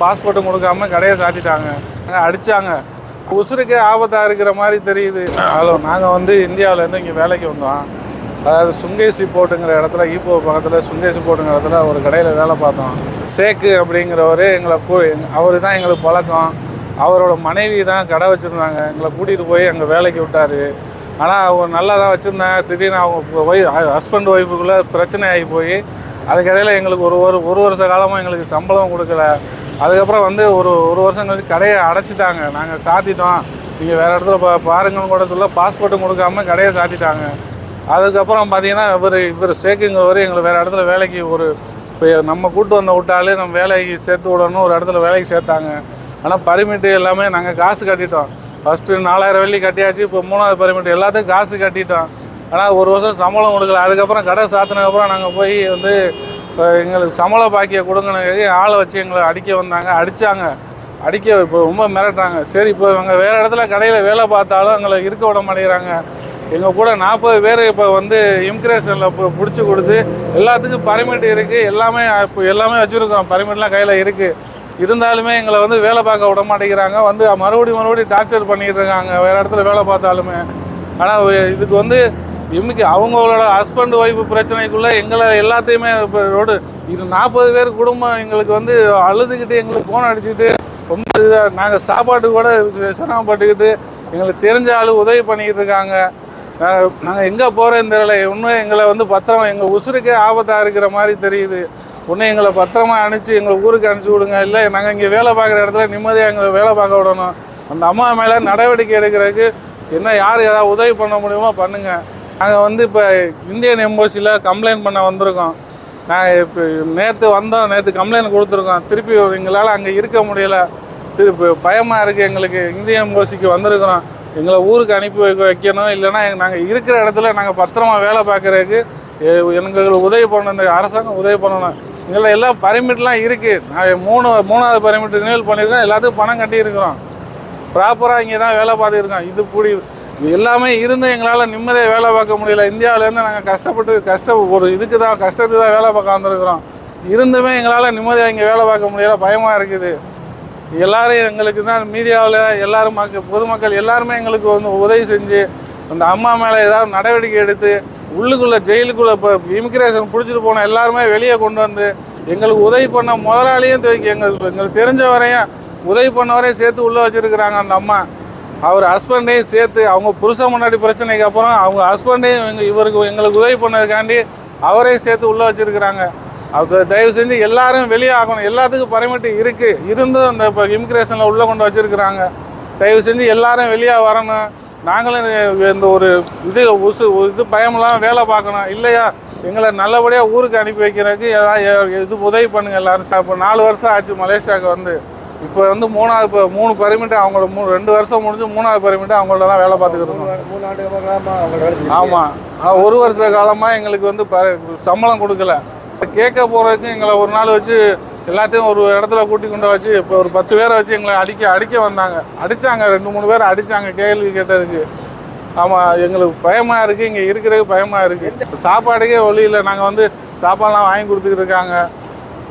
பாஸ்போர்ட்டும் கொடுக்காம கடையை சாத்திட்டாங்க. அடிச்சாங்க. உசுருக்கே ஆபத்தாக இருக்கிற மாதிரி தெரியுது. ஹலோ நாங்கள் வந்து இந்தியாவிலேருந்து இங்கே வேலைக்கு வந்தோம். அதாவது சுங்கேசி போட்டுங்கிற இடத்துல ஈப்போ பக்கத்தில் சுங்கேசி போட்டுங்கிற இடத்துல ஒரு கடையில் வேலை பார்த்தோம். சேக்கு அப்படிங்கிறவர் எங்களை கூ அவர் தான் எங்களுக்கு பழக்கம். அவரோட மனைவி தான் கடை வச்சுருந்தாங்க. எங்களை கூட்டிகிட்டு போய் அங்கே வேலைக்கு விட்டார். ஆனால் அவங்க நல்லா தான் வச்சுருந்தாங்க. திடீர்னு அவங்க ஒய் ஹஸ்பண்ட் ஒய்ஃபுக்குள்ளே பிரச்சனை ஆகி போய் அதுக்கிடையில் எங்களுக்கு ஒரு ஒரு ஒரு வருஷ காலமாக எங்களுக்கு சம்பளம் கொடுக்கல. அதுக்கப்புறம் வந்து ஒரு ஒரு வருஷம் கழிச்சு கடையை அடைச்சிட்டாங்க. நாங்கள் சாத்திட்டோம். நீங்கள் வேறு இடத்துல பா பாருங்கன்னு கூட சொல்ல பாஸ்போர்ட்டும் கொடுக்காம கடையை சாத்திட்டாங்க. அதுக்கப்புறம் பார்த்தீங்கன்னா இவர் இவர் சேக்குங்கிறவர் எங்களை வேறு இடத்துல வேலைக்கு ஒரு இப்போ நம்ம கூட்டு வந்த விட்டாலே நம்ம வேலைக்கு சேர்த்து விடணும் ஒரு இடத்துல வேலைக்கு சேர்த்தாங்க. ஆனால் பர்மிட்டு எல்லாமே நாங்கள் காசு கட்டிட்டோம். ஃபஸ்ட்டு நாலாயிரம் வெள்ளி கட்டியாச்சு இப்போ மூணாவது பர்மிட் எல்லாத்துக்கும் காசு கட்டிட்டோம். ஆனால் ஒரு வருஷம் சம்பளம் கொடுக்கல. அதுக்கப்புறம் கடை சாத்தினதுக்கப்புறம் நாங்கள் போய் வந்து எங்களுக்கு சம்பள பாக்கிய கொடுங்கன்னு ஆளை வச்சு எங்களை அடிக்க வந்தாங்க அடித்தாங்க அடிக்க இப்போ ரொம்ப மிரட்டுறாங்க. சரி இப்போ இவங்க வேறு இடத்துல கடையில் வேலை பார்த்தாலும் எங்களை இருக்க விட மாட்டேங்கிறாங்க. எங்கள் கூட நாற்பது பேர் இப்போ வந்து இமிக்ரேஷனில் இப்போ பிடிச்சி கொடுத்து எல்லாத்துக்கும் பர்மிட் இருக்குது எல்லாமே இப்போ எல்லாமே வச்சுருக்கோம். பர்மிட்லாம் கையில் இருக்குது இருந்தாலுமே எங்களை வந்து வேலை பார்க்க விட மாட்டேங்கிறாங்க. வந்து மறுபடியும் மறுபடியும் டார்ச்சர் பண்ணிகிட்டு இருக்காங்க. வேறு இடத்துல வேலை பார்த்தாலுமே. ஆனால் இதுக்கு வந்து இன்னைக்கு அவங்களோட ஹஸ்பண்ட் ஒய்ஃப் பிரச்சனைக்குள்ளே எங்களை எல்லாத்தையுமே இப்போ ரோடு இது நாற்பது பேர் குடும்பம் எங்களுக்கு வந்து அழுதுகிட்டு எங்களுக்கு ஃபோன் அடிச்சுக்கிட்டு ரொம்ப இதாக நாங்கள் சாப்பாடு கூட சிரமப்பட்டுக்கிட்டு எங்களுக்கு தெரிஞ்ச ஆள் உதவி பண்ணிக்கிட்டு இருக்காங்க. நாங்கள் எங்கே போகிறேன்னு தெரியல. இன்னும் எங்களை வந்து பத்திரமா எங்கள் உசுருக்கே ஆபத்தாக இருக்கிற மாதிரி தெரியுது. ஒன்று எங்களை பத்திரமா அனுப்பிச்சு எங்களை ஊருக்கு அனுப்பிச்சி விடுங்க. இல்லை நாங்கள் இங்கே வேலை பார்க்குற இடத்துல நிம்மதியாக எங்களை வேலை பார்க்க விடணும். அந்த அம்மா மேலே நடவடிக்கை எடுக்கிறதுக்கு என்ன யார் ஏதாவது உதவி பண்ண முடியுமோ பண்ணுங்கள் நாங்கள் வந்து இப்போ இந்தியன் எம்பசியில் கம்ப்ளைண்ட் பண்ண வந்திருக்கோம். நான் இப்போ நேற்று வந்தோம் நேற்று கம்ப்ளைண்ட் கொடுத்துருக்கோம். திருப்பி எங்களால் அங்கே இருக்க முடியல. திருப்பி பயமாக இருக்குது எங்களுக்கு. இந்திய எம்பசிக்கு வந்திருக்கிறோம். எங்களை ஊருக்கு அனுப்பி வைக்க வைக்கணும். இல்லைன்னா நாங்கள் இருக்கிற இடத்துல நாங்கள் பத்திரமா வேலை பார்க்குறதுக்கு எங்களுக்கு உதவி பண்ணணும். இந்த அரசாங்கம் உதவி பண்ணணும். எங்களை எல்லாம் பர்மிட்லாம் இருக்குது நான் மூணு மூணாவது பர்மிட் ரினியூவல் பண்ணியிருக்கோம். எல்லாத்துக்கும் பணம் கட்டியிருக்கிறோம். ப்ராப்பராக இங்கே தான் வேலை பார்த்துருக்கோம் இது கூடி இது எல்லாமே இருந்து எங்களால் நிம்மதியாக வேலை பார்க்க முடியல. இந்தியாவிலேருந்து நாங்கள் கஷ்டப்பட்டு கஷ்ட ஒரு இதுக்கு தான் கஷ்டத்துக்கு தான் வேலை பார்க்க வந்திருக்கிறோம். இருந்துமே எங்களால் நிம்மதியாக இங்கே வேலை பார்க்க முடியல. பயமாக இருக்குது. எல்லாரும் எங்களுக்கு தான் மீடியாவில் எல்லாரும் மக்கள் பொதுமக்கள் எல்லாருமே எங்களுக்கு வந்து உதவி செஞ்சு அந்த அம்மா மேலே ஏதாவது நடவடிக்கை எடுத்து உள்ளுக்குள்ளே ஜெயிலுக்குள்ளே இப்போ இமிக்ரேஷன் பிடிச்சிட்டு போன எல்லாருமே வெளியே கொண்டு வந்து எங்களுக்கு உதவி பண்ண முதலாளியும் தூக்கி எங்களுக்கு எங்களுக்கு தெரிஞ்ச வரையும் உதவி பண்ணவரையும் சேர்த்து உள்ளே வச்சுருக்குறாங்க அந்த அம்மா. அவர் ஹஸ்பண்டையும் சேர்த்து அவங்க புருஷன் முன்னாடி பிரச்சனைக்கு அப்புறம் அவங்க ஹஸ்பண்டையும் இவருக்கு எங்களுக்கு உதவி பண்ணதுக்காண்டி அவரையும் சேர்த்து உள்ளே வச்சுருக்கிறாங்க. அது தயவு செஞ்சு எல்லாரும் வெளியே ஆகணும். எல்லாத்துக்கும் பர்மிட் இருக்குது இருந்தும் இந்த இப்போ இமிக்ரேஷனில் உள்ளே கொண்டு வச்சுருக்குறாங்க. தயவு செஞ்சு எல்லாரும் வெளியே வரணும். நாங்களும் இந்த ஒரு இது உசு இது பயமெல்லாம் வேலை பார்க்கணும். இல்லையா? எங்களை நல்லபடியாக ஊருக்கு அனுப்பி வைக்கிறதுக்கு ஏதாவது இது உதவி பண்ணுங்கள் எல்லாரும். இப்போ நாலு வருஷம் ஆச்சு மலேசியாவுக்கு வந்து. இப்போ வந்து மூணாவது இப்போ மூணு பர்மிட்டு அவங்களோட மூணு ரெண்டு வருஷம் முடிஞ்சு மூணாவது பர்மிட்டு அவங்கள்ட்ட தான் வேலை பார்த்துக்கிட்டு இருக்கோம். ஆமாம் ஆனால் ஒரு வருஷ காலமாக எங்களுக்கு வந்து ப சம்பளம் கொடுக்கல. கேட்க போகிறதுக்கு எங்களை ஒரு நாள் வச்சு எல்லாத்தையும் ஒரு இடத்துல கூட்டி கொண்டு வச்சு இப்போ ஒரு பத்து பேரை வச்சு எங்களை அடிக்க அடிக்க வந்தாங்க. அடித்தாங்க ரெண்டு மூணு பேர் அடித்தாங்க கேள்வி கேட்டதுக்கு. ஆமாம் எங்களுக்கு பயமாக இருக்குது இங்கே இருக்கிறதுக்கு பயமாக இருக்குது சாப்பாடுக்கே வழி இல்லை. நாங்கள் வந்து சாப்பாடுலாம் வாங்கி கொடுத்துக்கிட்டு இருக்காங்க.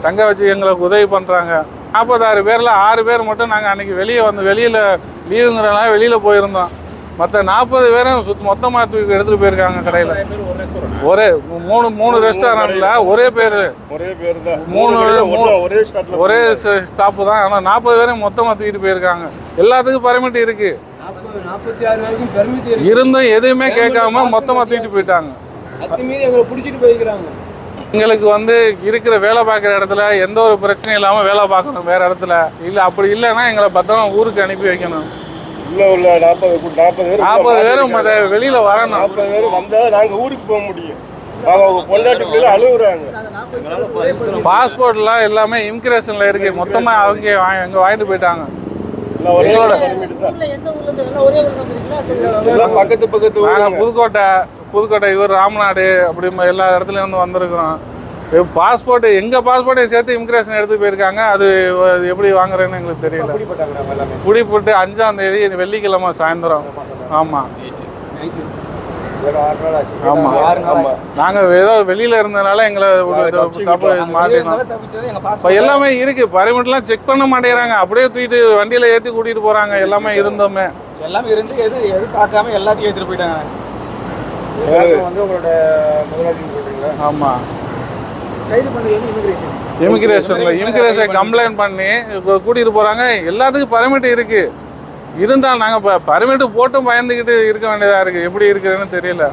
தங்க வச்சு எங்களுக்கு உதவி பண்ணுறாங்க நாற்பத்தாறு பேரில் ஆறு பேர் மட்டும் நாங்கள் அன்றைக்கி வெளியே வந்து வெளியில் லீவுங்கிறனால வெளியில் போயிருந்தோம். மற்ற நாற்பது பேரும் சுத் மொத்தமாக தூக்கி எடுத்துகிட்டு போயிருக்காங்க கடையில். ஒரே மூணு மூணு ரெஸ்டாரண்ட்டில் ஒரே பேர். ஒரே பேர் தான். மூணு மூணு ஒரே ஸ்டாப்பு தான். ஆனால் நாற்பது பேரையும் மொத்தமாக தூக்கிட்டு போயிருக்காங்க. எல்லாத்துக்கும் பர்மிட் இருக்குது இருந்தும் எதுவுமே கேட்காம மொத்தமாக தூக்கிட்டு போயிட்டாங்க. எங்களுக்கு வந்து இருக்கிற வேலை பார்க்குற இடத்துல எந்த ஒரு பிரச்சனையும் இல்லாமல் வேலை பார்க்கணும் வேறு இடத்துல. இல்லை அப்படி இல்லைன்னா எங்களை பத்திரமா ஊருக்கு அனுப்பி வைக்கணும். உள்ள உள்ள நாற்பது நாற்பது பேர் நாற்பது பேரும் வெளியில் வரணும். நாற்பது பேர் வந்தா நாங்க ஊருக்கு போக முடியும். பாஸ்போர்ட்லாம் எல்லாமே இமிக்ரேஷனில் இருக்கு. மொத்தமாக அவங்க வாங்கி அங்கே வாங்கிட்டு போயிட்டாங்க. நாங்கள் புதுக்கோட்டை புதுக்கோட்டை இவர் ராமநாடு அப்படி எல்லா இடத்துலையும் வந்து வந்திருக்கிறோம். பாஸ்போர்ட் எங்கள் பாஸ்போர்ட்டையும் சேர்த்து இமிக்ரேஷன் எடுத்து போயிருக்காங்க அது எப்படி வாங்குறேன்னு எங்களுக்கு தெரியல. குடிப்பட்டு அஞ்சாம் தேதி வெள்ளிக்கிழமை சாயந்தரம். ஆமாம் தேங்க்யூ ஒரு ஆறு நாள் ஆச்சு. ஆமா. ஆறு நாள் ஆமா. நாங்க ஏதோ வெளியில இருந்தனால எங்களை தப்பு. மாட்டினோம் எல்லாமே இருக்கு. பர்மிட்லாம் செக் பண்ண மாட்டேங்கிறாங்க. அப்படியே தூக்கிட்டு வண்டியில ஏத்தி கூட்டிட்டு போறாங்க. எல்லாமே இருந்தோமே. எல்லாமே இருந்து எது எது பார்க்காம எல்லாத்தையும் ஏற்றிட்டு போயிட்டாங்க. வந்து உங்களோட முதலாளி சொல்றீங்களா? ஆமா. கைது பண்ணது வந்து இமிகிரேஷன் இமிகிரேஷன்ல இமிகிரேஷன் கம்ப்ளைண்ட் பண்ணி. கு- கூட்டிட்டு போறாங்க. எல்லாத்துக்கும் பர்மிட் இருக்கு. இருந்தால் நாங்க பர்மிட் போட்டும் பயந்துக்கிட்டு இருக்க வேண்டியதா இருக்கு. எப்படி இருக்குதுன்னு தெரியல.